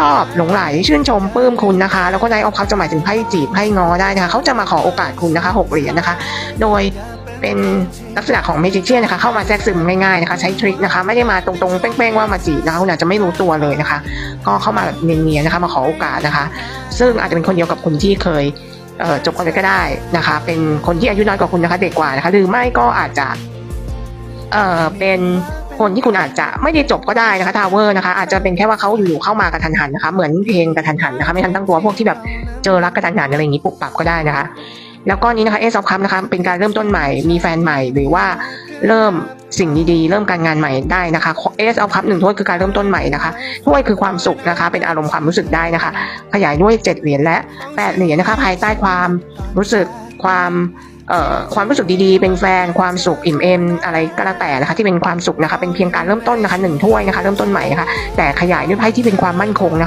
ชอบหลงไหลชื่นชมปลื้มคุณนะคะ แล้วก็ไนออฟคัพจะหมายถึงไพ่จีบไพ่งอได้นะคะเขาจะมาขอโอกาสคุณนะคะหกเหรียญนะคะ โดยเป็นลักษณะของเมจิเชียนนะคะ เข้ามาแทรกซึมง่ายๆนะคะ ใช้ทริคนะคะ ไม่ได้มาตรงๆเป้งๆว่ามาจีบนะคะคุณอาจจะไม่รู้ตัวเลยนะคะ ก็เข้ามาแบบเนียนๆนะคะ มาขอโอกาสนะคะ ซึ่งอาจจะเป็นคนเดียวกับคุณที่เคยเจบกันไปก็ได้นะคะ เป็นคนที่อายุน้อยกว่าคุณนะคะ เด็กกว่านะคะ หรือไม่ก็อาจจะเอ่อเป็น คนที่คุณอาจจะไม่ได้จบก็ได้นะคะทาวเวอร์นะคะอาจจะเป็นแค่ว่าเขาอยู่ๆเข้ามากระทันหันนะคะเหมือนเพลงกระทันหันนะคะไม่ทันตั้งตัวพวกที่แบบเจอรักกระทันหันอะไรอย่างนี้ปุบปับก็ได้นะคะ แล้วก็นี้นะคะเอซอฟคัพนะคะเป็นการเริ่มต้นใหม่มีแฟนใหม่หรือว่าเริ่มสิ่งดีๆ เริ่มการงานใหม่ได้นะคะเอซอฟคัพหนึ่งถ้วยคือการเริ่มต้นใหม่นะคะถ้วยคือความสุขนะคะ เป็นอารมณ์ความรู้สึกได้นะคะ ขยายด้วยเจ็ดเหรียญและแปดเหรียญนะคะ ภายใต้ความรู้สึก ความเอ่อความรู้สึกดีๆ เป็นแฟนความสุขอิ่มเอมอะไรก็แล้วแต่นะคะที่เป็นความสุขนะคะเป็นเพียงการเริ่มต้นนะคะหนึ่งถ้วยนะคะเริ่มต้นใหม่นะคะแต่ขยายด้วยไพ่ที่เป็นความมั่นคงนะคะ